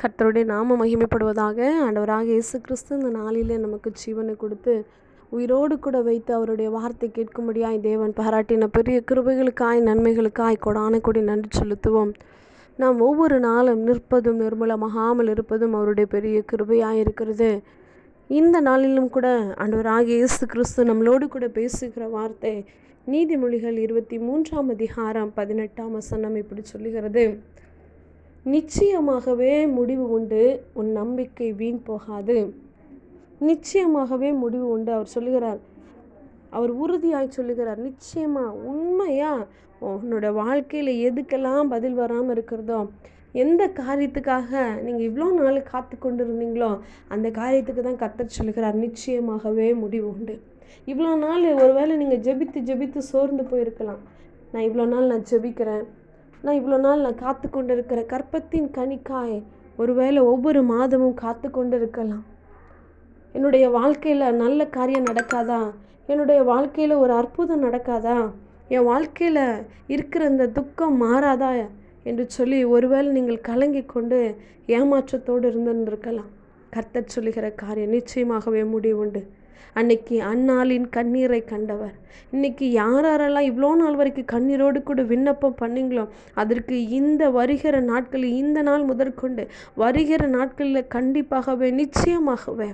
கர்த்தருடைய நாம மகிமைப்படுவதாக ஆண்டவராக இயேசு கிறிஸ்து இந்த நாளிலே நமக்கு ஜீவனை கொடுத்து உயிரோடு கூட வைத்து அவருடைய வார்த்தை கேட்கும்படியாய் தேவன் பாராட்டின பெரிய கிருபைகளுக்காய் நன்மைகளுக்காய் கொடான கொடி நன்றி செலுத்துவோம். நாம் ஒவ்வொரு நாளும் நிற்பதும் நிர்மூலமாகாமல் இருப்பதும் அவருடைய பெரிய கிருபையாக இருக்கிறது. இந்த நாளிலும் கூட ஆண்டவராக இயேசு கிறிஸ்து நம்மளோடு கூட பேசுகிற வார்த்தை நீதிமொழிகள் இருபத்தி மூன்றாம் அதிகாரம் பதினெட்டாம் வசனம் இப்படி சொல்லுகிறது. நிச்சயமாகவே முடிவு உண்டு உன் நம்பிக்கை வீண் போகாது. நிச்சயமாகவே முடிவு உண்டு அவர் சொல்லுகிறார். அவர் உறுதியாய் சொல்லுகிறார் நிச்சயமா உண்மையா? உன்னோட வாழ்க்கையில் எதுக்கெல்லாம் பதில் வராமல் இருக்கிறதோ எந்த காரியத்துக்காக நீங்கள் இவ்வளோ நாள் காத்து கொண்டு இருந்தீங்களோ அந்த காரியத்துக்கு தான் கத்தர் சொல்லுகிறார் நிச்சயமாகவே முடிவு உண்டு. இவ்வளோ நாள் ஒருவேளை நீங்கள் ஜெபித்து ஜெபித்து சோர்ந்து போயிருக்கலாம். நான் இவ்வளோ நாள் நான் ஜெபிக்கிறேன். நான் இவ்வளோ நாள் நான் காத்து கொண்டு இருக்கிற கற்பத்தின் கனிக்காய் ஒருவேளை ஒவ்வொரு மாதமும் காத்து கொண்டு இருக்கலாம் என்னுடைய வாழ்க்கையில் நல்ல காரியம் நடக்காதா? என்னுடைய வாழ்க்கையில் ஒரு அற்புதம் நடக்காதா? என் வாழ்க்கையில் இருக்கிற இந்த துக்கம் மாறாதா? என்று சொல்லி ஒருவேளை நீங்கள் கலங்கி கொண்டு ஏமாற்றத்தோடு இருந்துருக்கலாம் கர்த்தர் சொல்லுகிற காரியம் நிச்சயமாகவே முடிவுண்டு. அன்னைக்கு அந்நாளின் கண்ணீரை கண்டவர். இன்னைக்கு யாரெல்லாம் இவ்வளோ நாள் வரைக்கும் கண்ணீரோடு கூட விண்ணப்பம் பண்ணீங்களோ அதற்கு இந்த வருகிற நாட்களில் இந்த நாள் முதற்கொண்டு வருகிற நாட்களில் கண்டிப்பாகவே நிச்சயமாகவே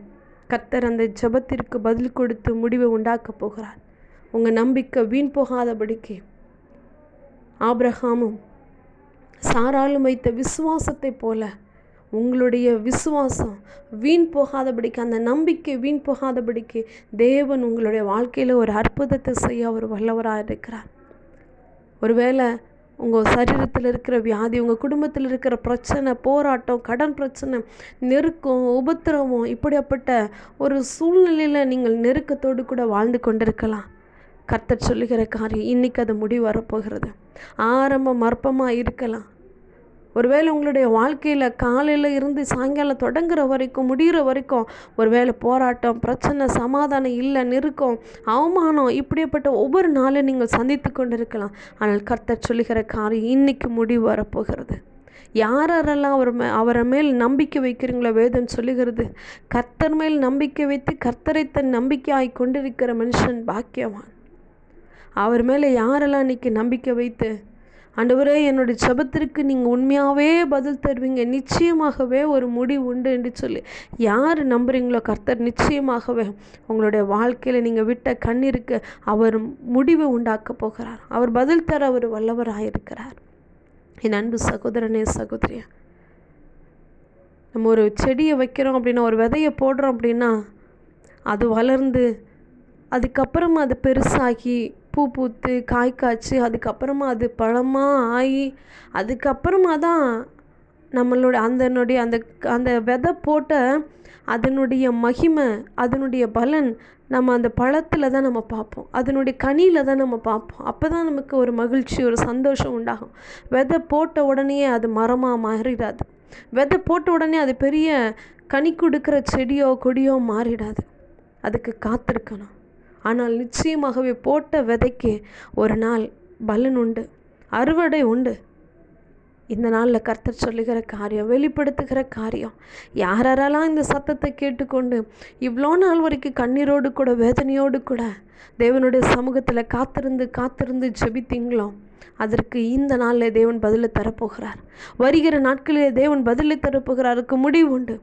கத்தர் அந்த ஜபத்திற்கு பதில் கொடுத்து முடிவை உண்டாக்கப் போகிறார். உங்கள் நம்பிக்கை வீண் போகாதபடிக்கு ஆப்ரஹாமும் சாராலும் வைத்த விசுவாசத்தை போல உங்களுடைய விசுவாசம் வீண் போகாதபடிக்கு அந்த நம்பிக்கை வீண் போகாதபடிக்கு தேவன் உங்களுடைய வாழ்க்கையில் ஒரு அற்புதத்தை செய்ய அவர் வல்லவராக இருக்கிறார். ஒருவேளை உங்கள் சரீரத்தில் இருக்கிற வியாதி உங்கள் குடும்பத்தில் இருக்கிற பிரச்சனை போராட்டம் கடன் பிரச்சனை நெருக்கம் உபத்திரவம் இப்படியாப்பட்ட ஒரு சூழ்நிலையில் நீங்கள் நெருக்கத்தோடு கூட வாழ்ந்து கொண்டிருக்கலாம். கர்த்தர் சொல்லுகிற காரியம் இன்றைக்கி அது முடிவு வரப்போகிறது. ஆரம்பம் மர்ப்பமாக இருக்கலாம். ஒருவேளை உங்களுடைய வாழ்க்கையில் காலையில் இருந்து சாயங்காலம் தொடங்குற வரைக்கும் முடிகிற வரைக்கும் ஒருவேளை போராட்டம் பிரச்சனை சமாதானம் இல்லை நெருக்கம் அவமானம் இப்படிப்பட்ட ஒவ்வொரு நாளும் நீங்கள் சந்தித்து கொண்டு இருக்கலாம் ஆனால் கர்த்தர் சொல்லுகிற காரியம் இன்னைக்கு முடிவு வரப்போகிறது. யாரெல்லாம் அவர் மே அவரை மேல் நம்பிக்கை வைக்கிறீங்களோ வேதம் சொல்லுகிறது கர்த்தர் மேல் நம்பிக்கை வைத்து கர்த்தரை தன் நம்பிக்கையாய் கொண்டிருக்கிற மனுஷன் பாக்கியவான். அவர் மேலே யாரெல்லாம் இன்னைக்கு நம்பிக்கை வைத்து ஆண்டவரே என்னுடைய ஜபத்திற்கு நீங்கள் உண்மையாகவே பதில் தருவீங்க. நிச்சயமாகவே ஒரு முடிவு உண்டு என்று சொல்லி. யார் நம்புறீங்களோ கர்த்தர் நிச்சயமாகவே உங்களுடைய வாழ்க்கையில் நீங்கள் விட்ட கண்ணீருக்கு அவர் முடிவை உண்டாக்க போகிறார். அவர் பதில் தர அவர் வல்லவராக இருக்கிறார். என் அன்பு சகோதரனே சகோதரியா நம்ம ஒரு செடியை வைக்கிறோம் அப்படின்னா ஒரு விதையை போடுறோம் அப்படின்னா அது வளர்ந்து அதுக்கப்புறமா அது பெருசாகி பூ பூத்து காய் காய்ச்சி அதுக்கப்புறமா அது பழமாக ஆகி அதுக்கப்புறமா தான் நம்மளோட அதனுடைய அந்த அந்த விதை போட்ட அதனுடைய மகிமை அதனுடைய பலன் நம்ம அந்த பழத்தில் தான் நம்ம பார்ப்போம். அதனுடைய கனியில் தான் நம்ம பார்ப்போம். அப்போ தான் நமக்கு ஒரு மகிழ்ச்சி ஒரு சந்தோஷம் உண்டாகும். விதை போட்ட உடனே அது மரமாக மாறிடாது. விதை போட்ட உடனே அது பெரிய கனி கொடுக்குற செடியோ கொடியோ மாறிடாது. அதுக்கு காத்திருக்கணும். ஆனால் நிச்சயமாகவே போட்ட விதைக்கு ஒரு நாள் பலன் உண்டு அறுவடை உண்டு. இந்த நாளில் கர்த்தர் சொல்லுகிற காரியம் வெளிப்படுத்துகிற காரியம் யாரெல்லாம் இந்த சத்தத்தை கேட்டுக்கொண்டு இவ்வளோ நாள் வரைக்கும் கண்ணீரோடு கூட வேதனையோடு கூட தேவனுடைய சமூகத்தில் காத்திருந்து காத்திருந்து ஜெபித்தீங்களோ? அதற்கு இந்த நாளில் தேவன் பதிலை தரப்போகிறார். வருகிற நாட்களிலே தேவன் பதிலை தரப்போகிறாருக்கு முடிவு உண்டு.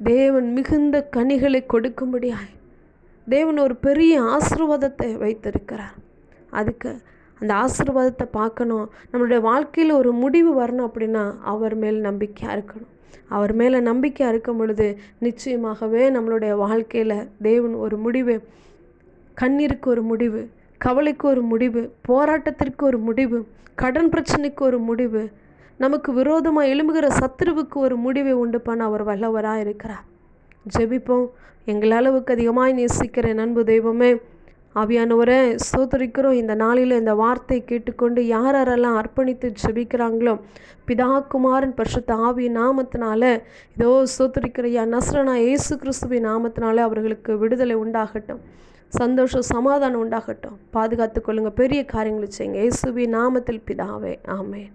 தேவன் மிகுந்த கனிகளை கொடுக்கும்படியாய் தேவன் ஒரு பெரிய ஆசீர்வாதத்தை வைத்திருக்கிறார். அதுக்கு அந்த ஆசீர்வாதத்தை பார்க்கணும். நம்மளுடைய வாழ்க்கையில் ஒரு முடிவு வரணும் அப்படின்னா அவர் மேல் நம்பிக்கையாக இருக்கணும். அவர் மேலே நம்பிக்கையாக இருக்கும் பொழுது நிச்சயமாகவே நம்மளுடைய வாழ்க்கையில் தேவன் ஒரு முடிவு கண்ணீருக்கு ஒரு முடிவு கவலைக்கு ஒரு முடிவு போராட்டத்திற்கு ஒரு முடிவு கடன் பிரச்சனைக்கு ஒரு முடிவு நமக்கு விரோதமாக எழும்புகிற சத்துருவுக்கு ஒரு முடிவை உண்டு பண்ண அவர் வல்லவராக இருக்கிறார் ஜெபிப்போம். எங்கள் அளவுக்கு அதிகமாக நேசிக்கிற நண்பு தெய்வமே ஆவியானவரை சோதரிக்கிறோம் இந்த நாளில் இந்த வார்த்தை கேட்டுக்கொண்டு யார் யாரெல்லாம் அர்ப்பணித்து ஜெபிக்கிறாங்களோ பிதா குமாரன் பரிசுத்த ஆவி நாமத்தினால இதோ சோத்தரிக்கிறையா நஸ்ரனா இயேசு கிறிஸ்துவின் நாமத்தினால அவர்களுக்கு விடுதலை உண்டாகட்டும். சந்தோஷம் சமாதானம் உண்டாகட்டும். பாதுகாத்து கொள்ளுங்கள் பெரிய காரியங்களை செய்யுங்க. இயேசுவி நாமத்தில் பிதாவே. ஆமேன்.